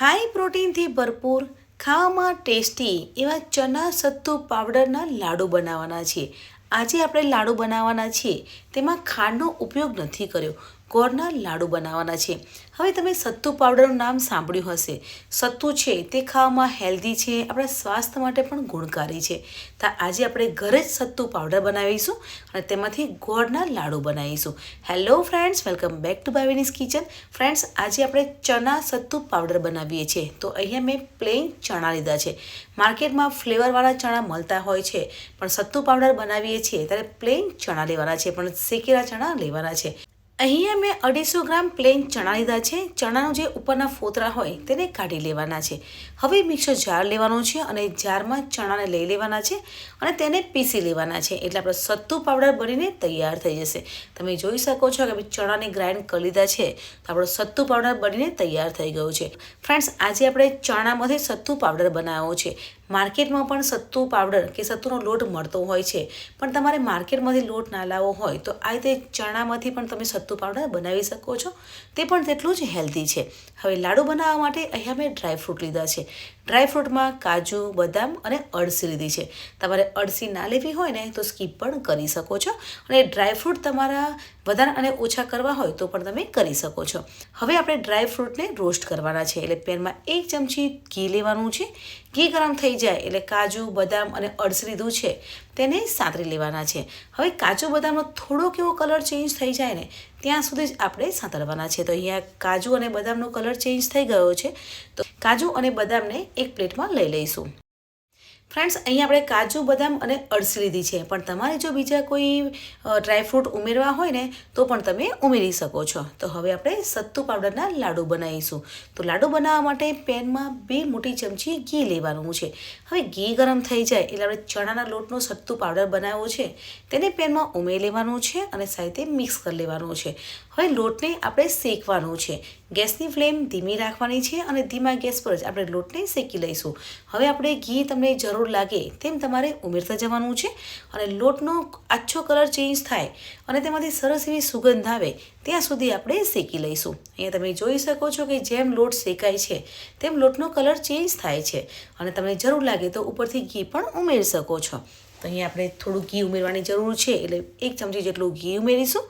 High પ્રોટીનથી ભરપૂર, ખાવામાં tasty એવા ચના, સત્તુ, પાવડરના લાડુ બનાવવાના છે. આજે આપણે લાડુ બનાવવાના છીએ. તેમાં ખાંડનો ઉપયોગ નથી કર્યો. ગોળના લાડુ બનાવવાના છે. હવે તમે સત્તુ પાવડરનું નામ સાંભળ્યું હશે. સત્તુ છે તે ખાવામાં હેલ્ધી છે, આપણા સ્વાસ્થ્ય માટે પણ ગુણકારી છે. તો આજે આપણે ઘરે જ સત્તુ પાવડર બનાવીશું અને તેમાંથી ગોળના લાડુ બનાવીશું. Hello friends welcome back to Bhavini's kitchen friends આજે આપણે ચણા સત્તુ પાવડર બનાવીએ છીએ. તો અહીંયા મેં પ્લેન ચણા લીધા છે. માર્કેટમાં ફ્લેવરવાળા ચણા મળતા હોય છે. પણ સત્તુ પાવડર બનાવીએ છીએ ત્યારે પ્લેન ચણા લેવાના છે. પણ શેકેલા ચણા લેવાના છે. અહીંયા મેં અઢીસો ગ્રામ પ્લેન ચણા લીધા છે. ચણાનો જે ઉપરના ફોતરા હોય તેને કાઢી લેવાના છે. હવે મિક્સર જાર લેવાનો છે અને જારમાં ચણાને લઈ લેવાના છે અને તેને પીસી લેવાના છે. એટલે આપણો સત્તુ પાવડર બનીને તૈયાર થઈ જશે. તમે જોઈ શકો છો કે ચણાને ગ્રાઇન્ડ કરી લીધા છે તો આપણો સત્તુ પાવડર બનીને તૈયાર થઈ ગયો છે. ફ્રેન્ડ્સ આજે આપણે ચણામાંથી સત્તુ પાવડર બનાવ્યો છે. માર્કેટમાં પણ સત્તુ પાવડર કે સત્તુનો લોટ મળતો હોય છે. પણ તમારે માર્કેટમાંથી લોટ ના લાવવો હોય તો આ રીતે ચણામાંથી પણ તમે સત્તુ પાવડર બનાવી શકો છો. તે પણ તેટલું જ હેલ્ધી છે. હવે લાડુ બનાવવા માટે અહીંયા મેં ડ્રાયફ્રૂટ લીધા છે. ડ્રાયફ્રૂટમાં કાજુ, બદામ અને અળસી લીધી છે. તમારે અળસી ના લેવી હોય ને તો સ્કીપ પણ કરી શકો છો. અને ડ્રાયફ્રૂટ તમારા વધારે અને ઓછા કરવા હોય તો પણ તમે કરી શકો છો. હવે આપણે ડ્રાયફ્રૂટને રોસ્ટ કરવાના છે. એટલે પેનમાં એક ચમચી ઘી લેવાનું છે. ઘી ગરમ થઈ જાય એટલે કાજુ, બદામ અને અળસી લીધું છે, તેને સાંતરી લેવાના છે. હવે કાજુ, બદામનો થોડોક એવો કલર ચેન્જ થઈ જાય ને, ત્યાં સુધી જ આપણે સાંતળવાના છે. તો અહીંયા કાજુ અને બદામનો કલર ચેન્જ થઈ ગયો છે. તો કાજુ અને બદામને એક પ્લેટમાં લઈ લઈશું. ફ્રેન્ડ્સ અહીંયા આપણે કાજુ, બદામ અને અળસી લીધી છે. પણ તમારે જો બીજા કોઈ ડ્રાયફ્રૂટ ઉમેરવા હોય ને, તો પણ તમે ઉમેરી શકો છો. તો હવે આપણે સત્તુ પાવડરના લાડુ બનાવીશું. તો લાડુ બનાવવા માટે પેનમાં બે મોટી ચમચી ઘી લેવાનું છે. હવે ઘી ગરમ થઈ જાય એટલે આપણે ચણાના લોટનો સત્તુ પાવડર બનાવ્યો છે. તેને પેનમાં ઉમેરી લેવાનું છે અને સાથે મિક્સ કરી લેવાનું છે. હવે લોટને આપણે શેકવાનું છે. ગેસની ફ્લેમ ધીમી રાખવાની છે અને ધીમા ગેસ પર જ આપણે લોટને શેકી લઈશું. હવે આપણે ઘી તમને જરૂર લાગે તેમ તમારે ઉમેરતા જવાનું છે અને લોટનો આછો કલર ચેન્જ થાય અને તેમાંથી સરસ એવી સુગંધ આવે ત્યાં સુધી આપણે શેકી લઈશું. અહીંયા તમે જોઈ શકો છો કે જેમ લોટ શેકાય છે તેમ લોટનો કલર ચેન્જ થાય છે અને તમને જરૂર લાગે તો ઉપરથી ઘી પણ ઉમેરી શકો છો. તો અહીંયા આપણે થોડું ઘી ઉમેરવાની જરૂર છે એટલે એક ચમચી જેટલું ઘી ઉમેરીશું.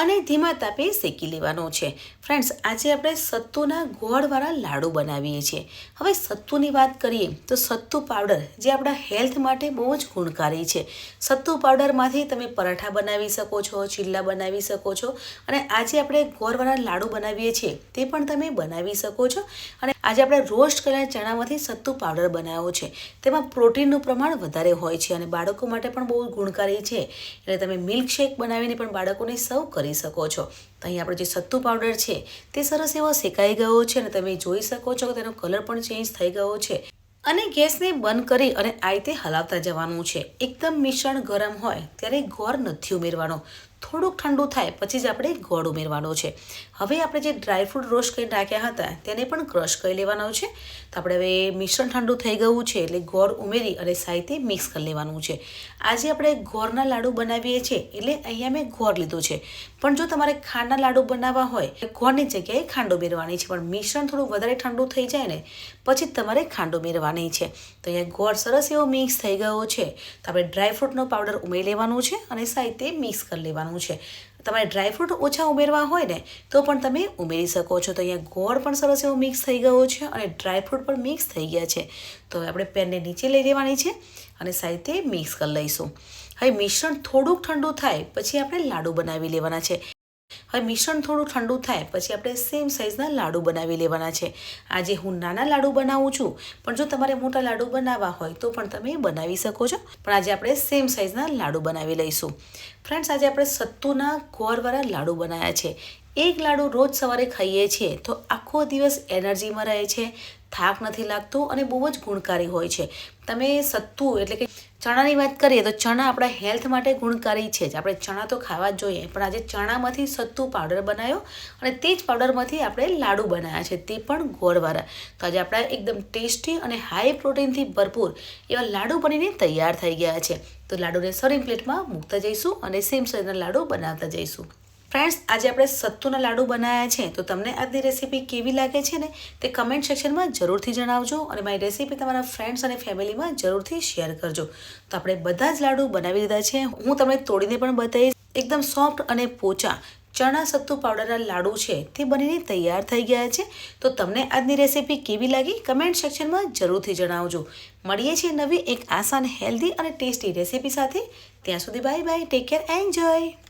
અને ધીમા તાપે શેકી લેવાનો છે. ફ્રેન્ડ્સ આજે આપણે સત્તુના ગોળવાળા લાડુ બનાવીએ છીએ. હવે સત્તુની વાત કરીએ તો સત્તુ પાવડર જે આપણા હેલ્થ માટે બહુ જ ગુણકારી છે. સત્તુ પાવડરમાંથી તમે પરાઠા બનાવી શકો છો ચીલ્લા બનાવી શકો છો અને આજે આપણે ગોળવાળા લાડુ બનાવીએ છીએ તે પણ તમે બનાવી શકો છો. અને આજે આપણે રોસ્ટ કરેલા ચણામાંથી સત્તુ પાવડર બનાવ્યો છે. તેમાં પ્રોટીનનું પ્રમાણ વધારે હોય છે અને બાળકો માટે પણ બહુ ગુણકારી છે. એટલે તમે મિલ્કશેક બનાવીને પણ બાળકોને સર્વ કરી કરી શકો છો. તો અહીં આપણે જે સત્તુ પાવડર છે, તે સરસ એવો શેકાઈ ગયો છે અને તમે જોઈ શકો છો કે તેનો કલર પણ ચેન્જ થઈ ગયો છે. અને ગેસને બંધ કરી અને આ રીતે હલાવતા જવાનું છે. એકદમ મિશ્રણ ગરમ હોય, ત્યારે ગોળ નથી ઉમેરવાનો. થોડુંક ઠંડુ થાય, પછી જ આપણે ગોળ ઉમેરવાનો છે. હવે આપણે જે ડ્રાયફ્રૂટ રોસ્ટ કરીને રાખ્યા હતા, તેને પણ ક્રશ કરી લેવાનો છે. તો આપણે હવે મિશ્રણ ઠંડુ થઈ ગયું છે, એટલે ગોળ ઉમેરી અને સાહિતે મિક્સ કરી લેવાનું છે. આજે આપણે ગોળના લાડુ બનાવીએ છીએ, એટલે અહીંયા મેં ગોળ લીધું છે. પણ જો તમારે ખાંડના લાડુ બનાવવા હોય ગોળની જગ્યાએ ખાંડ ઉમેરવાની છે. પણ મિશ્રણ થોડું વધારે ઠંડુ થઈ જાય ને, પછી તમારે ખાંડ ઉમેરવાની છે. તો અહીંયા ગોળ સરસ એવો મિક્સ થઈ ગયો છે. તો આપણે ડ્રાયફ્રૂટનો પાવડર ઉમેરી લેવાનું છે અને સાથે મિક્સ કરી લેવાનું છે. તમારે ડ્રાયફ્રૂટ ઓછા ઉમેરવા હોય ને, તો પણ તમે ઉમેરી શકો છો. તો અહીંયા ગોળ પણ સરસ એવો મિક્સ થઈ ગયો છે અને ડ્રાયફ્રૂટ પણ મિક્સ થઈ ગયા છે. તો હવે આપણે પેનને નીચે લઈ લેવાની છે અને સાથે મિક્સ કરી લઈશું. હવે મિશ્રણ થોડુંક ઠંડુ થાય, પછી આપણે લાડુ બનાવી લેવાના છે. હવે મિશ્રણ થોડું ઠંડુ થાય, પછી આપણે સેમ સાઇઝના લાડુ બનાવી લેવાના છે. આજે હું નાના લાડુ બનાવું છું, પણ જો તમારે મોટા લાડુ બનાવવા હોય તો પણ તમે બનાવી શકો છો. પણ આજે આપણે સેમ સાઇઝના લાડુ બનાવી લઈશું. ફ્રેન્ડ્સ આજે આપણે સત્તુના ગોળવાળા લાડુ બનાવ્યા છે. એક લાડુ રોજ સવારે ખાઈએ છીએ, તો આખો દિવસ એનર્જીમાં રહે છે, થાક નથી લાગતો અને બહુ જ ગુણકારી હોય છે. તમે સત્તુ એટલે કે ચણાની વાત કરીએ તો ચણા આપણા હેલ્થ માટે ગુણકારી છે જ. આપણે ચણા તો ખાવા જ જોઈએ, પણ આજે ચણામાંથી સત્તુ પાવડર બનાવ્યો અને તે જ પાવડરમાંથી આપણે લાડુ બનાવ્યા છે, તે પણ ગોળવાળા. તો આજે આપણા એકદમ ટેસ્ટી અને હાઈ પ્રોટીનથી ભરપૂર એવા લાડુ બનીને તૈયાર થઈ ગયા છે. તો લાડુને સર્વિંગ પ્લેટમાં મૂકતા જઈશું અને સેમ સાઈઝના લાડુ બનાવતા જઈશું. ફ્રેન્ડ્સ આજે આપણે સત્તુના લાડુ બનાવ્યા છે. તો તમને આજની રેસીપી કેવી લાગે છે ને? તે કમેન્ટ સેક્શનમાં જરૂરથી જણાવજો અને મારી રેસીપી તમારા ફ્રેન્ડ્સ અને ફેમિલીમાં જરૂરથી શેર કરજો. તો આપણે બધા જ લાડુ બનાવી લીધા છે. હું તમને તોડીને પણ બતાવીશ. એકદમ સોફ્ટ અને પોચા ચણા સત્તુ પાવડરના લાડુ છે. તે બનીને તૈયાર થઈ ગયા છે. તો તમને આજની રેસીપી કેવી લાગી? કમેન્ટ સેક્શનમાં જરૂરથી જણાવજો. મળીએ છીએ નવી એક આસાન હેલ્ધી અને ટેસ્ટી રેસીપી સાથે. ત્યાં સુધી bye bye take care enjoy